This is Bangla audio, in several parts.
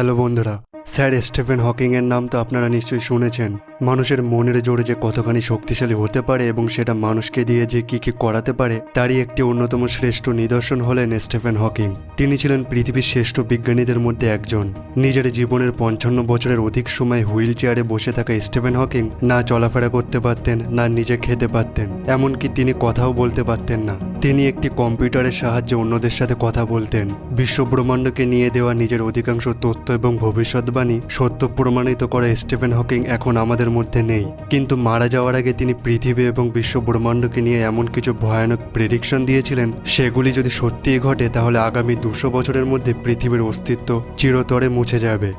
হ্যালো বন্ধুরা স্যার স্টিফেন হকিং এর নাম তো আপনারা নিশ্চয়ই শুনেছেন। মানুষের মনের জোরে যে কতখানি শক্তিশালী হতে পারে এবং সেটা মানুষকে দিয়ে যে কি কি করাতে পারে, তারই একটি অন্যতম শ্রেষ্ঠ নিদর্শন হলেন স্টিফেন হকিং। তিনি ছিলেন পৃথিবীর শ্রেষ্ঠ বিজ্ঞানীদের মধ্যে একজন। নিজের জীবনের পঞ্চান্ন বছরের অধিক সময় হুইল চেয়ারে বসে থাকা স্টিফেন হকিং না চলাফেরা করতে পারতেন, না নিজে খেতে পারতেন, এমনকি তিনি কথাও বলতে পারতেন না। তিনি একটি কম্পিউটারের সাহায্যে অন্যদের সাথে কথা বলতেন। বিশ্বব্রহ্মাণ্ডকে নিয়ে দেওয়া নিজের অধিকাংশ তথ্য এবং ভবিষ্যৎবাণী সত্য প্রমাণিত করা স্টিফেন হকিং এখন আমাদের মধ্যে নেই। কিন্তু মারা যাওয়ার আগে তিনি পৃথিবী এবং বিশ্ব ব্রহ্মাণ্ডকে নিয়ে এমন কিছু ভয়ানক প্রেডিকশন দিয়েছিলেন, সেগুলি যদি সত্যিই ঘটে, তাহলে আগামী দুশো বছরের মধ্যে পৃথিবীর অস্তিত্ব চিরতরে মুছে যাবে।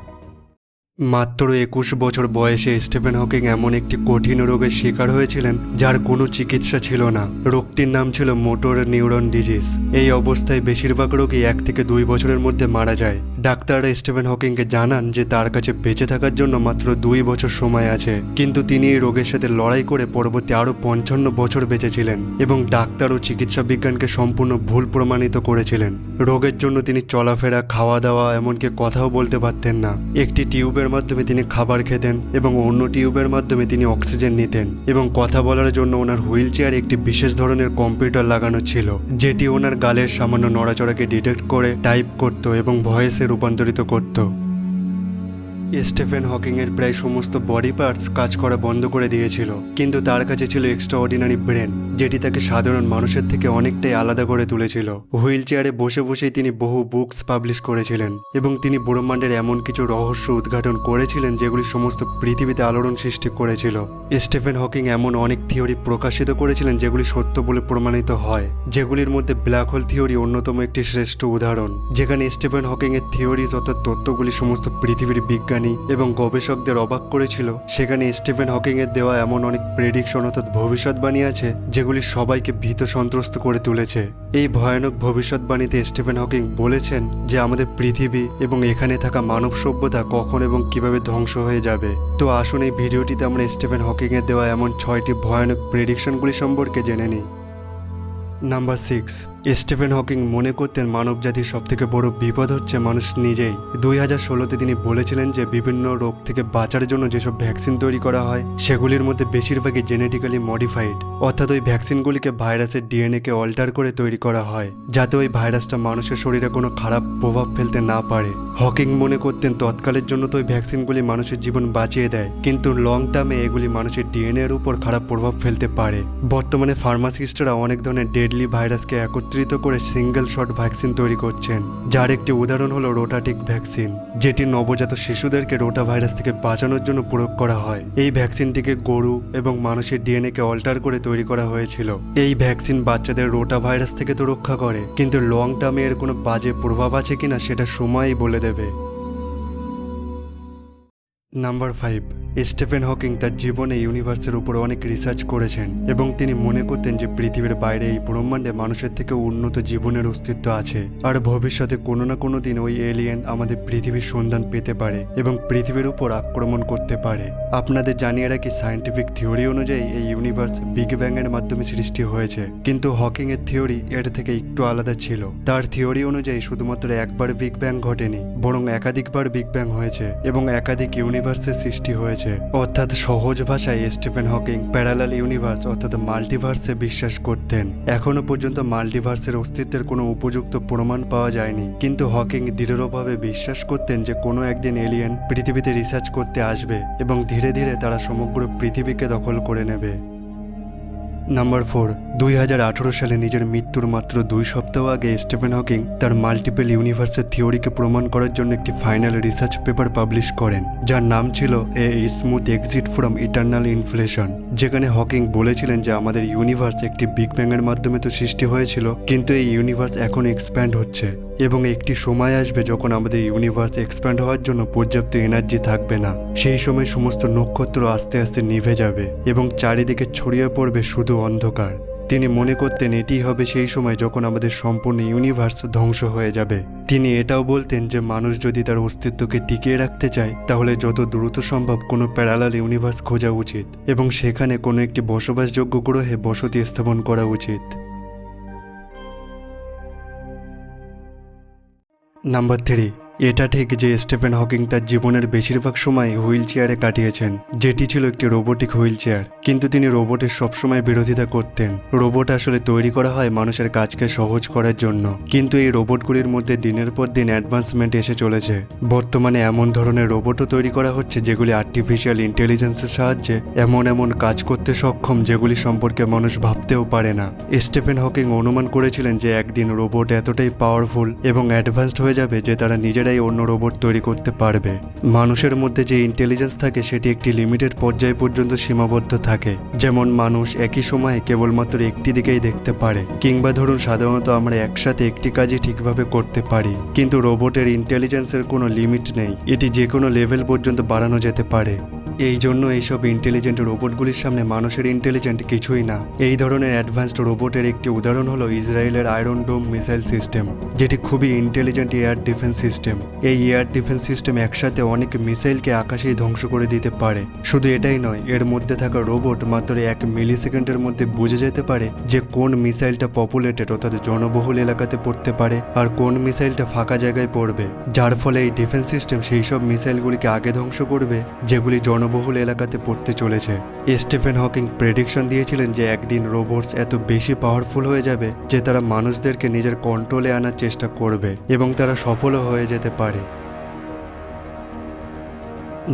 মাত্র একুশ বছর বয়সে স্টিফেন হকিং এমন একটি কঠিন রোগের শিকার হয়েছিলেন, যার কোনো চিকিৎসা ছিল না। রোগটির নাম ছিল মোটর নিউরন ডিজিজ। এই অবস্থায় বেশিরভাগ রোগী এক থেকে দুই বছরের মধ্যে মারা যায়। ডাক্তাররা স্টিফেন হকিংকে জানান যে তার কাছে বেঁচে থাকার জন্য মাত্র দুই বছর সময় আছে। কিন্তু তিনি এই রোগের সাথে লড়াই করে পরবর্তী আরও পঞ্চান্ন বছর বেঁচেছিলেন এবং ডাক্তার ও চিকিৎসা বিজ্ঞানকে সম্পূর্ণ ভুল প্রমাণিত করেছিলেন। রোগের জন্য তিনি চলাফেরা খাওয়া দাওয়া এমনকি কথাও বলতে পারতেন না। একটি টিউবের মাধ্যমে তিনি খাবার খেতেন এবং অন্য টিউবের মাধ্যমে তিনি অক্সিজেন নিতেন এবং কথা বলার জন্য ওনার হুইল চেয়ারে একটি বিশেষ ধরনের কম্পিউটার লাগানো ছিল, যেটি ওনার গালের সামান্য নড়াচড়াকে ডিটেক্ট করে টাইপ করত এবং ভয়েসে রূপান্তরিত করত। স্টেফেন হকিংয়ের প্রায় সমস্ত বডি পার্টস কাজ করা বন্ধ করে দিয়েছিল, কিন্তু তার কাছে ছিল এক্সট্রা অর্ডিনারি ব্রেন। যেটি তাকে সাধারণ মানুষের থেকে অনেকটাই আলাদা করে তুলেছিল। হুইল চেয়ারে বসে বসেই তিনি বহু বুকস পাবলিশ করেছিলেন এবং তিনি ব্রহ্মাণ্ডের এমন কিছু রহস্য উদ্ঘাটন করেছিলেন যেগুলি সমস্ত পৃথিবীতে আলোড়ন সৃষ্টি করেছিল। স্টিফেন হকিং এমন অনেক থিওরি প্রকাশিত করেছিলেন যেগুলি সত্য বলে প্রমাণিত হয়, যেগুলির মধ্যে ব্ল্যাক হোল থিওরি অন্যতম একটি শ্রেষ্ঠ উদাহরণ। যেখানে স্টিফেন এর থিওরিজ অর্থাৎ তত্ত্বগুলি সমস্ত পৃথিবীর বিজ্ঞানী এবং গবেষকদের অবাক করেছিল, সেখানে স্টিফেন হকিং এর দেওয়া এমন অনেক প্রেডিকশন অর্থাৎ ভবিষ্যৎবাণী আছে, যেগুলি সবাইকে ভীত সন্ত্রস্ত করে তুলেছে। এই ভয়ানক ভবিষ্যৎবাণীতে স্টিফেন হকিং বলেছেন যে আমাদের পৃথিবী এবং এখানে থাকা মানব সভ্যতা কখন এবং কীভাবে ধ্বংস হয়ে যাবে। তো আসুন এই ভিডিওটিতে আমরা স্টিফেন হকিংয়ের দেওয়া এমন ছয়টি ভয়ানক প্রেডিকশনগুলি সম্পর্কে জেনে নিই। নাম্বার সিক্স স্টিফেন হকিং মনে করতেন মানবজাতির সবথেকে বড় বিপদ হচ্ছে মানুষ নিজেই। দুই হাজার ষোলোতে তিনি বলেছিলেন যে, বিভিন্ন রোগ থেকে বাঁচার জন্য যেসব ভ্যাকসিন তৈরি করা হয়, সেগুলির মধ্যে বেশিরভাগই জেনেটিক্যালি মডিফাইড অর্থাৎ ওই ভ্যাকসিনগুলিকে ভাইরাসের ডিএনএকে অল্টার করে তৈরি করা হয়, যাতে ওই ভাইরাসটা মানুষের শরীরে কোনো খারাপ প্রভাব ফেলতে না পারে। হকিং মনে করতেন তৎকালের জন্য তো ওই ভ্যাকসিনগুলি মানুষের জীবন বাঁচিয়ে দেয়, কিন্তু লং টার্মে এগুলি মানুষের ডিএনএ এর উপর খারাপ প্রভাব ফেলতে পারে। বর্তমানে ফার্মাসিস্টরা অনেক ধরনের ডেডলি ভাইরাসকে একত্রিত করে সিঙ্গেল শট ভ্যাকসিন তৈরি করছেন, যার একটি উদাহরণ হলো রোটাটিক ভ্যাকসিন যেটি নবজাত শিশুদেরকে রোটা ভাইরাস থেকে বাঁচানোর জন্য প্রয়োগ করা হয়। এই ভ্যাকসিনটিকে গরু এবং মানুষের ডিএনএ কে অল্টার করে তৈরি করা হয়েছিল। এই ভ্যাকসিন বাচ্চাদের রোটা ভাইরাস থেকে তো রক্ষা করে, কিন্তু লং টার্মে এর কোনো বাজে প্রভাব আছে কিনা সেটা সময়ই বলে দেবে। নাম্বার ফাইভ স্টিফেন হকিং তার জীবনে ইউনিভার্সের উপর অনেক রিসার্চ করেছেন এবং তিনি মনে করতেন যে পৃথিবীর বাইরে এই ব্রহ্মাণ্ডে মানুষের থেকে উন্নত জীবনের অস্তিত্ব আছে। আর ভবিষ্যতে কোনো না কোনো দিন ওই এলিয়েন আমাদের পৃথিবীর সন্ধান পেতে পারে এবং পৃথিবীর উপর আক্রমণ করতে পারে। আপনাদের জানিয়ে রাখি সায়েন্টিফিক থিওরি অনুযায়ী এই ইউনিভার্স বিগ ব্যাং এর মাধ্যমে সৃষ্টি হয়েছে। কিন্তু হকিং এর থিওরি এর থেকে একটু আলাদা ছিল। তার থিওরি অনুযায়ী শুধুমাত্র একবার বিগ ব্যাং ঘটেনি, বরং একাধিকবার বিগ ব্যাং হয়েছে এবং একাধিক ইউনিভার্সের সৃষ্টি হয়েছে। অর্থাৎ সহজ ভাষায় স্টিফেন হকিং প্যারালাল ইউনিভার্স, অর্থাৎ মাল্টিভার্সে বিশ্বাস করতেন। এখনও পর্যন্ত মাল্টিভার্সের অস্তিত্বের কোনো উপযুক্ত প্রমাণ পাওয়া যায়নি। কিন্তু হকিং দৃঢ়ভাবে বিশ্বাস করতেন যে কোনো একদিন এলিয়েন পৃথিবীতে রিসার্চ করতে আসবে এবং ধীরে ধীরে তারা সমগ্র পৃথিবীকে দখল করে নেবে। নাম্বার ফোর দুই হাজার আঠারো সালে নিজের মৃত্যুর মাত্র দুই সপ্তাহ আগে স্টিফেন হকিং তার মাল্টিপল ইউনিভার্সের থিওরিকে প্রমাণ করার জন্য একটি ফাইনাল রিসার্চ পেপার পাবলিশ করেন, যার নাম ছিল a smooth exit from eternal inflation যেখানে হকিং বলেছিলেন যে আমাদের ইউনিভার্স একটি বিগ ব্যাংয়ের মাধ্যমে তো সৃষ্টি হয়েছিল, কিন্তু এই ইউনিভার্স এখন এক্সপ্যান্ড হচ্ছে এবং একটি সময় আসবে যখন আমাদের ইউনিভার্স এক্সপ্যান্ড হওয়ার জন্য পর্যাপ্ত এনার্জি থাকবে না। সেই সময় সমস্ত নক্ষত্র আস্তে আস্তে নিভে যাবে এবং চারিদিকে ছড়িয়ে পড়বে শুধু অন্ধকার। তিনি মনে করতেন এটি হবে সেই সময় যখন আমাদের সম্পূর্ণ ইউনিভার্স ধ্বংস হয়ে যাবে। তিনি এটাও বলতেন যে মানুষ যদি তার অস্তিত্বকে টিকিয়ে রাখতে চায়, তাহলে যত দ্রুত সম্ভব কোনো প্যারালাল ইউনিভার্স খোঁজা উচিত এবং সেখানে কোনো একটি বসবাসযোগ্য গ্রহে বসতি স্থাপন করা উচিত। নাম্বার থ্রি এটা ঠিক যে স্টিফেন হকিং তার জীবনের বেশিরভাগ সময় হুইল চেয়ারে কাটিয়েছেন, যেটি ছিল একটি রোবোটিক হুইল চেয়ার। কিন্তু তিনি রোবটের সবসময় বিরোধিতা করতেন। রোবট আসলে তৈরি করা হয় মানুষের কাজকে সহজ করার জন্য। কিন্তু এই রোবটগুলির মধ্যে দিনের পর দিন অ্যাডভান্সমেন্ট এসে চলেছে। বর্তমানে এমন ধরনের রোবটও তৈরি করা হচ্ছে যেগুলি আর্টিফিশিয়াল ইন্টেলিজেন্সের সাহায্যে এমন এমন কাজ করতে সক্ষম যেগুলি সম্পর্কে মানুষ ভাবতেও পারে না। স্টিফেন হকিং অনুমান করেছিলেন যে একদিন রোবট এতটাই পাওয়ারফুল এবং অ্যাডভান্সড হয়ে যাবে যে তারা নিজেরাই অন্য রোবট তৈরি করতে পারবে। মানুষের মধ্যে যে ইন্টেলিজেন্স থাকে, সেটি একটি লিমিটেড পর্যায় পর্যন্ত সীমাবদ্ধ থাকে। যেমন মানুষ একই সময়ে কেবলমাত্র একটি দিকেই দেখতে পারে, কিংবা ধরুন সাধারণত আমরা একসাথে একটি কাজই ঠিকভাবে করতে পারি। কিন্তু রোবটের ইন্টেলিজেন্সের কোনো লিমিট নেই, এটি যে কোনো লেভেল পর্যন্ত বাড়ানো যেতে পারে। এই জন্য এইসব ইন্টেলিজেন্ট রোবটগুলির সামনে মানুষের ইন্টেলিজেন্ট কিছুই না। এই ধরনের অ্যাডভান্সড রোবটের একটি উদাহরণ হলো ইসরায়েলের আয়রন ডোম মিসাইল সিস্টেম যেটি খুবই ইন্টেলিজেন্ট এয়ার ডিফেন্স সিস্টেম এই এয়ার ডিফেন্স সিস্টেম একসাথে অনেক মিসাইলকে আকাশেই ধ্বংস করে দিতে পারে। শুধু এটাই নয়, এর মধ্যে থাকা রোবট মাত্র এক মিলি সেকেন্ডের মধ্যে বুঝে যেতে পারে যে কোন মিসাইলটা পপুলেটেড অর্থাৎ জনবহুল এলাকাতে পড়তে পারে, আর কোন মিসাইলটা ফাঁকা জায়গায় পড়বে। যার ফলে এই ডিফেন্স সিস্টেম সেই সব মিসাইলগুলিকে আগে ধ্বংস করবে, যেগুলি জনবহুল এলাকাতে পড়তে চলেছে। স্টিফেন হকিং প্রেডিকশন দিয়েছিলেন যে একদিন রোবটস এত বেশি পাওয়ারফুল হয়ে যাবে যে তারা মানুষদেরকে নিজের কন্ট্রোলে আনার চেষ্টা করবে এবং তারা সফলও হয়ে যেতে পারে।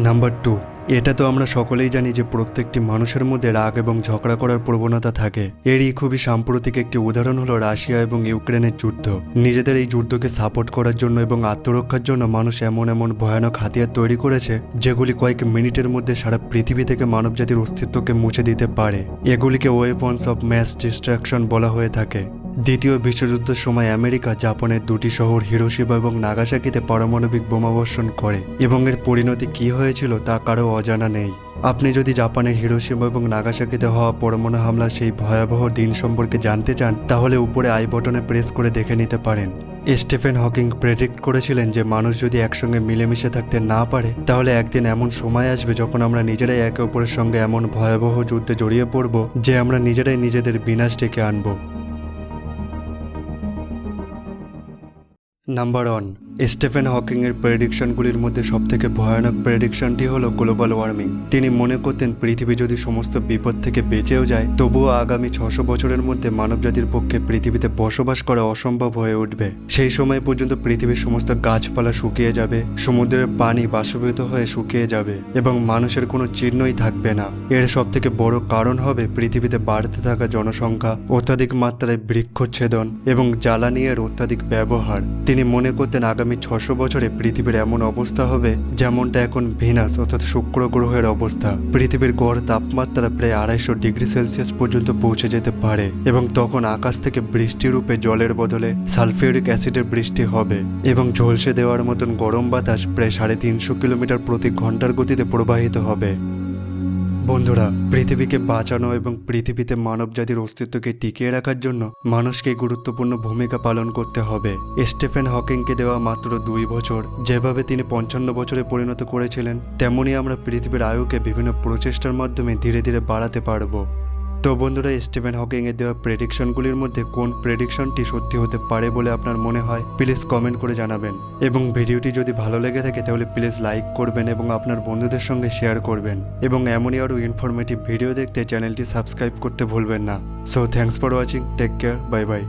নাম্বার টু এটা তো আমরা সকলেই জানি যে প্রত্যেকটি মানুষের মধ্যে রাগ এবং ঝগড়া করার প্রবণতা থাকে। এরই খুবই সাম্প্রতিক একটি উদাহরণ হলো রাশিয়া এবং ইউক্রেনের যুদ্ধ। নিজেদের এই যুদ্ধকে সাপোর্ট করার জন্য এবং আত্মরক্ষার জন্য মানুষ এমন এমন ভয়ানক হাতিয়ার তৈরি করেছে, যেগুলি কয়েক মিনিটের মধ্যে সারা পৃথিবী থেকে মানবজাতির অস্তিত্বকে মুছে দিতে পারে। এগুলিকে ওয়েপন্স অফ ম্যাস ডিস্ট্রাকশন বলা হয়ে থাকে। দ্বিতীয় বিশ্বযুদ্ধের সময় আমেরিকা জাপানের দুটি শহর হিরোশিবা এবং নাগাসাকিতে পারমাণবিক বোমাবর্ষণ করে। এবং এর পরিণতি কী হয়েছিল তা কারও অজানা নেই। আপনি যদি জাপানের হিরোশিমা এবং নাগাসাকিতে হওয়া পরমাণু হামলার সেই ভয়াবহ দিন সম্পর্কে জানতে চান, তাহলে উপরে আই বটনে প্রেস করে দেখে নিতে পারেন। স্টিফেন হকিং প্রেডিক্ট করেছিলেন যে মানুষ যদি একসঙ্গে মিলেমিশে থাকতে না পারে, তাহলে একদিন এমন সময় আসবে যখন আমরা নিজেরাই একে অপরের সঙ্গে এমন ভয়াবহ যুদ্ধে জড়িয়ে পড়ব যে আমরা নিজেরাই নিজেদের বিনাশ ডেকে আনব। Number one. স্টিফেন হকিং এর প্রেডিকশনগুলির মধ্যে সবথেকে ভয়ানক প্রেডিকশনটি হলো গ্লোবাল ওয়ার্মিং। তিনি মনে করতেন পৃথিবী যদি সমস্ত বিপদ থেকে বেঁচেও যায়, তবুও আগামী ছশো বছরের মধ্যে মানবজাতির পক্ষে পৃথিবীতে বসবাস করা অসম্ভব হয়ে উঠবে। সেই সময় পর্যন্ত পৃথিবীর সমস্ত গাছপালা শুকিয়ে যাবে, সমুদ্রের পানি বাষ্পীভূত হয়ে শুকিয়ে যাবে, এবং মানুষের কোনো চিহ্নই থাকবে না। এর সবথেকে বড় কারণ হবে পৃথিবীতে বাড়তে থাকা জনসংখ্যা, অত্যাধিক মাত্রায় বৃক্ষচ্ছেদন এবং জ্বালানি এর অত্যাধিক ব্যবহার। তিনি মনে করতেন আগামী ছশো বছরে পৃথিবীর এমন অবস্থা হবে যেমনটা এখন ভিনাস অর্থাৎ শুক্র গ্রহের অবস্থা। পৃথিবীর গড় তাপমাত্রা প্রায় আড়াইশো ডিগ্রি সেলসিয়াস পর্যন্ত পৌঁছে যেতে পারে এবং তখন আকাশ থেকে বৃষ্টি রূপে জলের বদলে সালফিউরিক অ্যাসিডের বৃষ্টি হবে এবং ঝলসে দেওয়ার মতন গরম বাতাস প্রায় সাড়ে তিনশো কিলোমিটার প্রতি ঘণ্টার গতিতে প্রবাহিত হবে। বন্ধুরা, পৃথিবীকে বাঁচানো এবং পৃথিবীতে মানব জাতির অস্তিত্বকে টিকিয়ে রাখার জন্য মানুষকে গুরুত্বপূর্ণ ভূমিকা পালন করতে হবে। স্টিফেন হকিংকে দেওয়া মাত্র দুই বছর, যেভাবে তিনি পঞ্চান্ন বছরে পরিণত করেছিলেন তেমনই আমরা পৃথিবীর আয়ুকে বিভিন্ন প্রচেষ্টার মাধ্যমে ধীরে ধীরে বাড়াতে পারব। তো বন্ধুরা স্টিভেন হকিং এর দেওয়া প্রেডিকশনগুলির মধ্যে কোন প্রেডিকশনটি সত্যি হতে পারে বলে আপনার মনে হয়, প্লিজ কমেন্ট করে জানাবেন। এবং ভিডিওটি যদি ভালো লেগে থাকে, তাহলে প্লিজ লাইক করবেন এবং আপনার বন্ধুদের সঙ্গে শেয়ার করবেন। এবং এমনই আরও ইনফরমেটিভ ভিডিও দেখতে চ্যানেলটি সাবস্ক্রাইব করতে ভুলবেন না। So thanks for watching take care bye bye